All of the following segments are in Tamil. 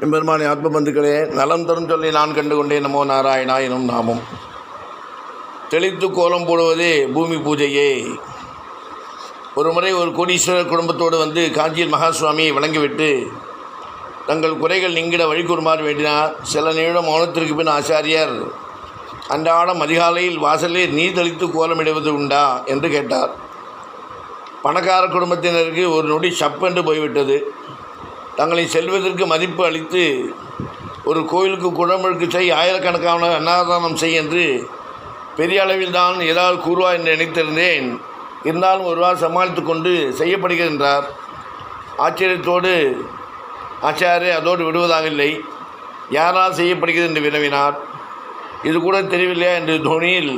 எம்பெருமானி ஆத்ம பந்துக்களே நலம் தரும் சொல்லி நான் கண்டு கொண்டேன் நமோ நாராயணா எனும் நாமம். தெளித்து கோலம் போடுவதே பூமி பூஜையே. ஒரு முறை ஒரு கோடீஸ்வரர் குடும்பத்தோடு வந்து காஞ்சியில் மகாசுவாமியை வணங்கிவிட்டு தங்கள் குறைகள் நீங்கிட வழி கூறுமாறு வேண்டினார். சில நிமிடம் மௌனத்திற்கு பின் ஆச்சாரியர் அன்றாடம் அதிகாலையில் வாசலில் நீர் தெளித்து கோலமிடுவது உண்டா? என்று கேட்டார். பணக்கார குடும்பத்தினருக்கு ஒரு நொடி சப்பென்று போய்விட்டது. தங்களை செல்வதற்கு மதிப்பு அளித்து ஒரு கோயிலுக்கு குடமுழுக்கு செய் ஆயிரக்கணக்கான அன்னதானம் செய் என்று பெரிய அளவில் தான் ஏதாவது கூறுவா என்று நினைத்திருந்தேன். இருந்தாலும் ஒருவார் சமாளித்து கொண்டு செய்யப்படுகின்றார். ஆச்சரியத்தோடு ஆச்சாரே அதோடு விடுவதாக இல்லை. யாரால் செய்யப்படுகிறது என்று வினவினார். இது கூட தெரியவில்லையா என்று தோனியில்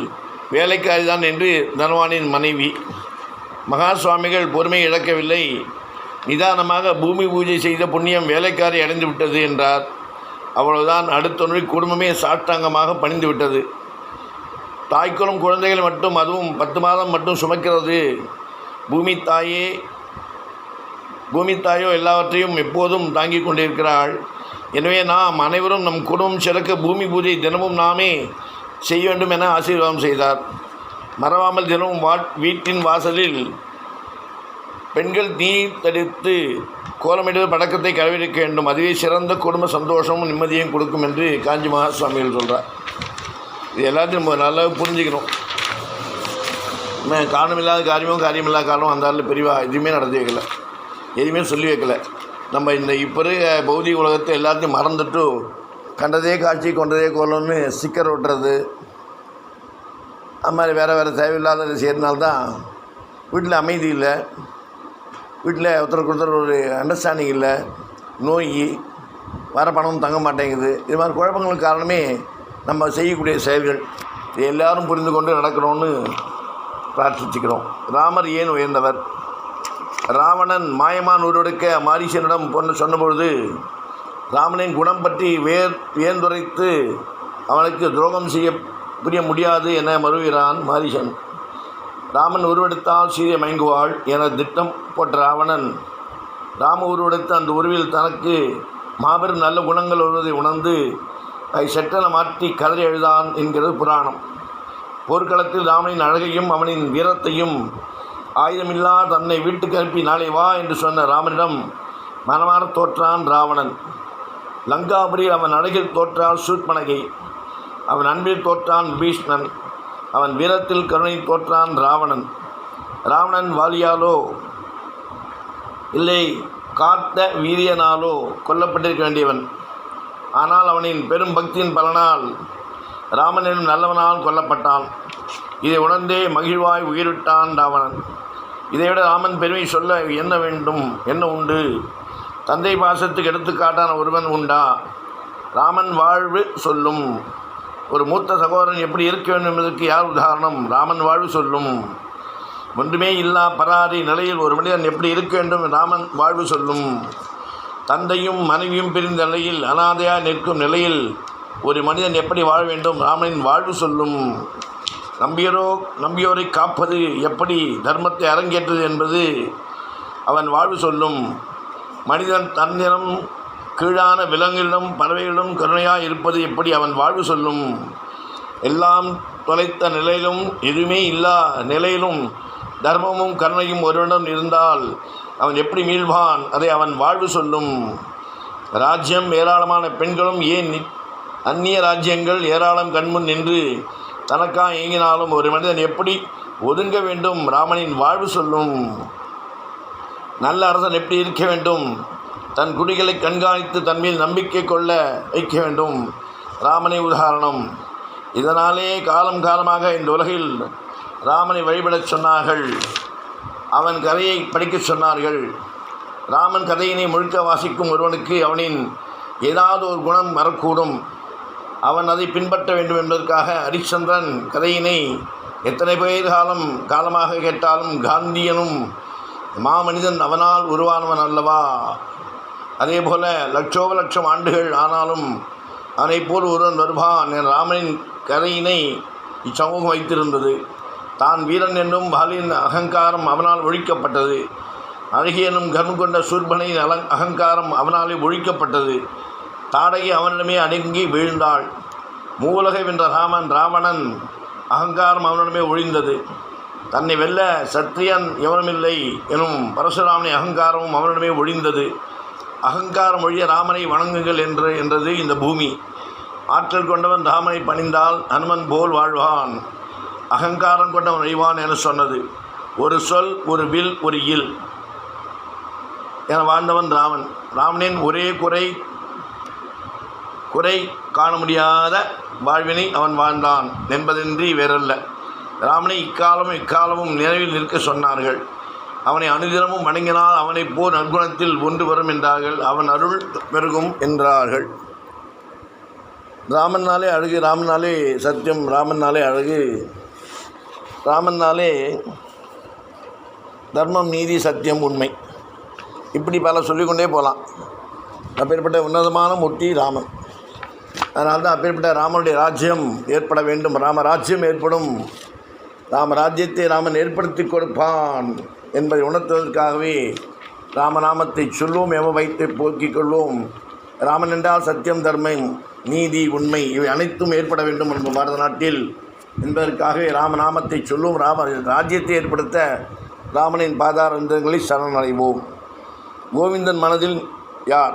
வேலைக்காரி தான் என்று தனவானின் மனைவி. மகா சுவாமிகள் பொறுமை இழக்கவில்லை. நிதானமாக பூமி பூஜை செய்த புண்ணியம் வேலைக்காரி அடைந்து விட்டது என்றார். அவ்வளவுதான் அடுத்த குடும்பமே சாஷ்டாங்கமாக பணிந்து விட்டது. தாய்க்குளம் குழந்தைகள் மட்டும் அதுவும் பத்து மாதம் மட்டும் சுமக்கிறது. பூமி தாயே பூமி தாயோ எல்லாவற்றையும் எப்போதும் தாங்கிக் கொண்டிருக்கிறாள். எனவே நாம் அனைவரும் நம் குடும்பம் சிறக்க பூமி பூஜை தினமும் நாமே செய்ய வேண்டும் என ஆசீர்வாதம் செய்தார். மறவாமல் தினமும் வா வீட்டின் வாசலில் பெண்கள் நீர் தடுத்து கோலமிடுவது பழக்கத்தை கடைபிடிக்க வேண்டும். அதுவே சிறந்த குடும்ப சந்தோஷமும் நிம்மதியும் கொடுக்கும் என்று காஞ்சி மகா சுவாமிகள் சொல்கிறார் இது எல்லாத்தையும் நம்ம நல்லா புரிஞ்சுக்கிறோம் காரணமில்லாத காரியமும் காரியமில்லாத காரணம் அந்த ஆளில் பெரியவா எதுவுமே நடத்தி வைக்கலை. எதுவுமே சொல்லி வைக்கலை. நம்ம இந்த இப்போ இருக்க பௌதிக உலகத்தை எல்லாத்தையும் மறந்துட்டு கண்டதே காட்சி கொண்டதே கோலம்னு ஸ்டிக்கர் ஒட்டுறது அது மாதிரி வேறு வேறு தேவையில்லாத செய்கிறதுனால வீட்டில் அமைதி இல்லை. வீட்டில் ஒருத்தருக்கு ஒருத்தர் ஒரு அண்டர்ஸ்டாண்டிங் இல்லை நோய் வர பணம் தங்க மாட்டேங்குது. இது மாதிரி குழப்பங்களுக்கு காரணமே நம்ம செய்யக்கூடிய செயல்கள். இது எல்லாரும் புரிந்து கொண்டு நடக்கணும்னு பிரார்த்திச்சுக்கிறோம். ராமர் ஏன் உயர்ந்தவர்? ராவணன் மாயமான் உருவெடுக்க மாரீசனிடம் பொண்ணு சொன்னபொழுது ராமனின் குணம் பற்றி வேர் வேந்துரைத்து அவனுக்கு துரோகம் செய்ய புரிய முடியாது என மறுகிறான் மாரீசன் ராமன் உருவெடுத்தால் சீரிய மயங்குவாள் என திட்டம் போட்ட ராவணன். ராம உருவெடுத்த அந்த உருவில் தனக்கு மாபெரும் நல்ல குணங்கள் வருவதை உணர்ந்து அதை சட்டென மாற்றி கதறி எழுதான் என்கிறது புராணம். போர்க்களத்தில் ராமனின் அழகையும் அவனின் வீரத்தையும் ஆயுதமில்லா தன்னை வீட்டுக்கு அனுப்பி நாளை வா என்று சொன்ன ராமனிடம் மனமார தோற்றான் ராவணன். லங்காபுரியில் அவன் அழகில் தோற்றால் சூட்மணகை அவன் அன்பில் தோற்றான் விபீஷ்ணன் அவன் வீரத்தில் கருணை தோற்றான் ராவணன். ராவணன் வாலியாலோ இல்லை காத்த வீரியனாலோ கொல்லப்பட்டிருக்க வேண்டியவன். ஆனால் அவனின் பெரும் பக்தியின் பலனால் ராமனின் நல்லவனால் கொல்லப்பட்டான். இதை உணர்ந்தே மகிழ்வாய் உயிரிட்டான் ராவணன். இதைவிட ராமன் பெருமை சொல்ல என்ன வேண்டும்? என்ன உண்டு? தந்தை பாசத்துக்கு எடுத்துக்காட்டான ஒருவன் உண்டா? ராமன் வாழ்வு சொல்லும். ஒரு மூத்த சகோதரன் எப்படி இருக்க வேண்டும் என்பதற்கு யார் உதாரணம்? ராமன் வாழ்வு சொல்லும். ஒன்றுமே இல்லா பராரி நிலையில் ஒரு மனிதன் எப்படி இருக்க வேண்டும்? ராமன் வாழ்வு சொல்லும். தந்தையும் மனைவியும் பிரிந்த நிலையில் அனாதையாக நிற்கும் நிலையில் ஒரு மனிதன் எப்படி வாழ வேண்டும்? ராமனின் வாழ்வு சொல்லும். நம்பியரோ நம்பியோரை காப்பது எப்படி? தர்மத்தை அரங்கேற்றது என்பது அவன் வாழ்வு சொல்லும். மனிதன் தன்னிடம் கீழான விலங்குகளிடம் பறவைகளிடம் கருணையாக இருப்பது எப்படி அவன் வாழ்வு சொல்லும்? எல்லாம் தொலைத்த நிலையிலும் எதுவுமே இல்லா நிலையிலும் தர்மமும் கருணையும் ஒருவனிடம் இருந்தால் அவன் எப்படி மீள்வான்? அதை அவன் வாழ்வு சொல்லும். ராஜ்யம் ஏராளமான பெண்களும் ஏன் அந்நிய ராஜ்யங்கள் ஏராளம் கண்முன் நின்று தனக்காக இயங்கினாலும் ஒரு மனிதன் எப்படி ஒதுங்க வேண்டும்? ராமனின் வாழ்வு சொல்லும். நல்ல அரசன் எப்படி இருக்க வேண்டும்? தன் குடிகளை கண்காணித்து தன்மேல் நம்பிக்கை கொள்ள வைக்க வேண்டும். ராமனை உதாரணம். இதனாலே காலம் காலமாக இந்த உலகில் ராமனை வழிபடச் சொன்னார்கள். அவன் கதையை படிக்கச் சொன்னார்கள். ராமன் கதையினை முழுக்க வாசிக்கும் ஒருவனுக்கு அவனின் ஏதாவது ஒரு குணம் வரக்கூடும். அவன் அதை பின்பற்ற வேண்டும் என்பதற்காக ஹரிச்சந்திரன் கதையினை எத்தனை பேர் காலம் காலமாக கேட்டாலும் காந்தியனும் மாமனிதன் அவனால் உருவானவன் அல்லவா? அதே போல லட்சோப லட்சம் ஆண்டுகள் ஆனாலும் அதனை போல் ஒருவன் வருவான் என் ராமனின் கதையினை இச்சமூகம் வைத்திருந்தது. தான் வீரன் என்னும் பாலியின் அகங்காரம் அவனால் ஒழிக்கப்பட்டது. அழகியனும் கர்மம் கொண்ட சூர்பனின் அலங் அகங்காரம் அவனாலே ஒழிக்கப்பட்டது. தாடகி அவனிடமே அணுங்கி வீழ்ந்தாள். மூலகை வென்ற ராமன் ராவணன் அகங்காரம் அவனிடமே ஒழிந்தது. தன்னை வெல்ல சத்திரியன் எவனுமில்லை எனும் பரசுராமனை அகங்காரமும் அவனிடமே ஒழிந்தது. அகங்காரம் ஒழிய ராமனை வணங்குங்கள் என்று என்றது இந்த பூமி. ஆற்றல் கொண்டவன் ராமனை பணிந்தால் ஹனுமன் போல் வாழ்வான். அகங்காரம் கொண்டவன் அழிவான் என சொன்னது. ஒரு சொல் ஒரு வில் ஒரு இல் என வாழ்ந்தவன் ராமன். ராமனின் ஒரே குறை குறை காண முடியாத வாழ்வினை அவன் வாழ்ந்தான் என்பதின்றி வேறல்ல. ராமனை இக்காலமும் இக்காலமும் நினைவில் நிற்க சொன்னார்கள். அவனை அனுதினமும் வணங்கினால் அவனைப் போர் நற்குணத்தில் ஒன்று வரும் என்றார்கள். அவன் அருள் பெருகும் என்றார்கள். ராமன்னாலே அழகு ராமனாலே சத்தியம் ராமன்னாலே அழகு ராமன்னாலே தர்மம் நீதி சத்தியம் உண்மை. இப்படி பல சொல்லிக்கொண்டே போகலாம் அப்பேற்பட்ட உன்னதமான மூர்த்தி ராமன். அதனால் தான் அப்பேற்பட்ட ராமனுடைய ராஜ்யம் ஏற்பட வேண்டும். ராமராஜ்யம் ஏற்படும். ராமராஜ்யத்தை ராமன் ஏற்படுத்தி கொடுப்பான். என்பதை உணர்த்துவதற்காகவே ராமநாமத்தை சொல்லுவோம் எம வைத்து போக்கிக் கொள்வோம். ராமன் என்றால் சத்தியம் தர்மம் நீதி உண்மை இவை அனைத்தும் ஏற்பட வேண்டும் என்பது பாரத நாட்டில் என்பதற்காகவே ராமநாமத்தை சொல்லும் ராம ராஜ்யத்தை ஏற்படுத்த ராமனின் பாதாரந்தங்களை சரணடைவோம் கோவிந்தன் மனதில் யார்?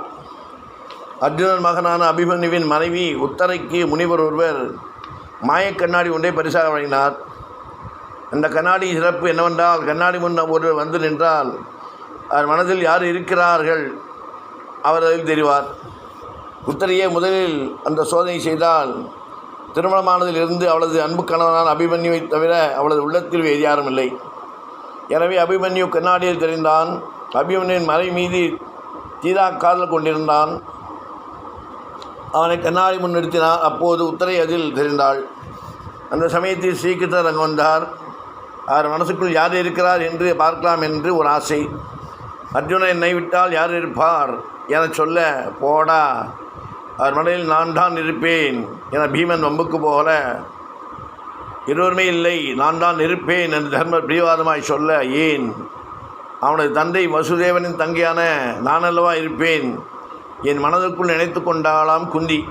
அர்ஜுனன் மகனான அபிமன்யுவின் மனைவி உத்தரைக்கு முனிவர் ஒருவர் மாயக் கண்ணாடி ஒன்றை பரிசாக வழங்கினார். அந்த கண்ணாடி சிறப்பு என்னவென்றால் கண்ணாடி முன் ஒருவர் வந்து நின்றால் அவர் மனதில் யார் இருக்கிறார்கள் அவர் அதில் தெரிவார். உத்தரையே முதலில் அந்த சோதனை செய்தால் திருமணமானதில் இருந்து அவளது அன்பு கணவனான அபிமன்யுவை தவிர அவளது உள்ளத்தில் வேறு யாரும் இல்லை. எனவே அபிமன்யு கண்ணாடியில் தெரிந்தான். அபிமன்யின் மறை மீது தீரா காதல் கொண்டிருந்தான். அவனை கண்ணாடி முன்னிறுத்தினார் அப்போது உத்தரை அதில் தெரிந்தாள். அந்த சமயத்தில் ஸ்ரீகிருஷ்ணர் அங்கு வந்தார். அவர் மனசுக்குள் யார் இருக்கிறார் என்று பார்க்கலாம் என்று ஒரு ஆசை. அர்ஜுனன் என்னை விட்டால் யார் இருப்பார் என சொல்ல போடா அவர் மனதில் நான் தான் இருப்பேன் என பீமன் வம்புக்கு போகல. இருவருமே இல்லை நான் தான் இருப்பேன் என்று தர்ம பிரிவாதமாய் சொல்ல ஏன்? அவனது தந்தை வசுதேவனின் தங்கையான நான் அல்லவா இருப்பேன்? என் மனதிற்குள் நினைத்து கொண்டாளாம் குந்தி.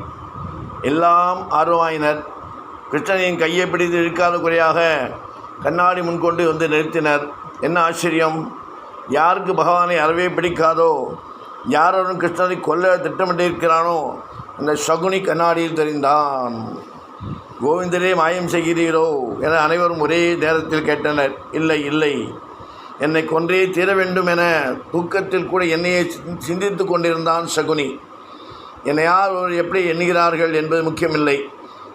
எல்லாம் ஆர்வமாயினர். கிருஷ்ணனின் கையை பிடித்து இருக்காத குறையாக கண்ணாடி முன்கொண்டு வந்து நிறுத்தினர். என்ன ஆச்சரியம்? யாருக்கு பகவானை அறவே பிடிக்காதோ? யாரும் கிருஷ்ணனை கொல்ல திட்டமிட்டிருக்கிறானோ? அந்த சகுனி கண்ணாடியில் தெரிந்தான். கோவிந்தரே மாயம் செய்கிறீரோ? என அனைவரும் ஒரே நேரத்தில் கேட்டனர். இல்லை இல்லை. என்னை கொன்றே தீர வேண்டும் என தூக்கத்தில் கூட என்னையே சிந்தித்து கொண்டிருந்தான் சகுனி. என்னை யார் எப்படி எண்ணுகிறார்கள் என்பது முக்கியமில்லை.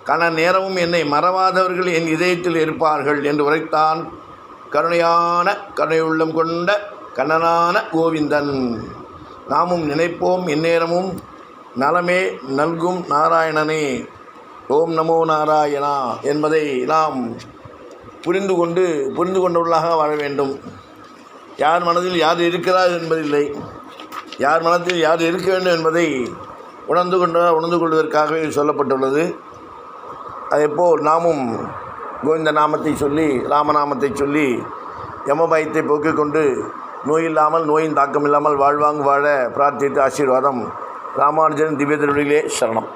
கன நேரமும் என்னை மறவாதவர்கள் என் இதயத்தில் இருப்பார்கள் என்று உரைத்தான் கருணையான கருணையுள்ளம் கொண்ட கண்ணனான கோவிந்தன். நாமும் நினைப்போம் இந்நேரமும் நலமே நல்கும் நாராயணனே. ஓம் நமோ நாராயணா என்பதை நாம் புரிந்து கொண்டு புரிந்து கொண்டவர்களாக வாழ வேண்டும். யார் மனதில் யார் இருக்கிறார் என்பதில்லை. யார் மனத்தில் யார் இருக்க வேண்டும் என்பதை உணர்ந்து கொண்ட உணர்ந்து கொள்வதற்காகவே சொல்லப்பட்டுள்ளது. அதேபோல் நாமும் கோவிந்த நாமத்தை சொல்லி ராமநாமத்தை சொல்லி யமபயத்தை போக்கிக் கொண்டு நோய் இல்லாமல் நோயின் தாக்கம் இல்லாமல் வாழ்வாங்கு வாழ பிரார்த்தித்து ஆசீர்வாதம். ராமானுஜன் திவ்ய திருவிழிகளே சரணம்.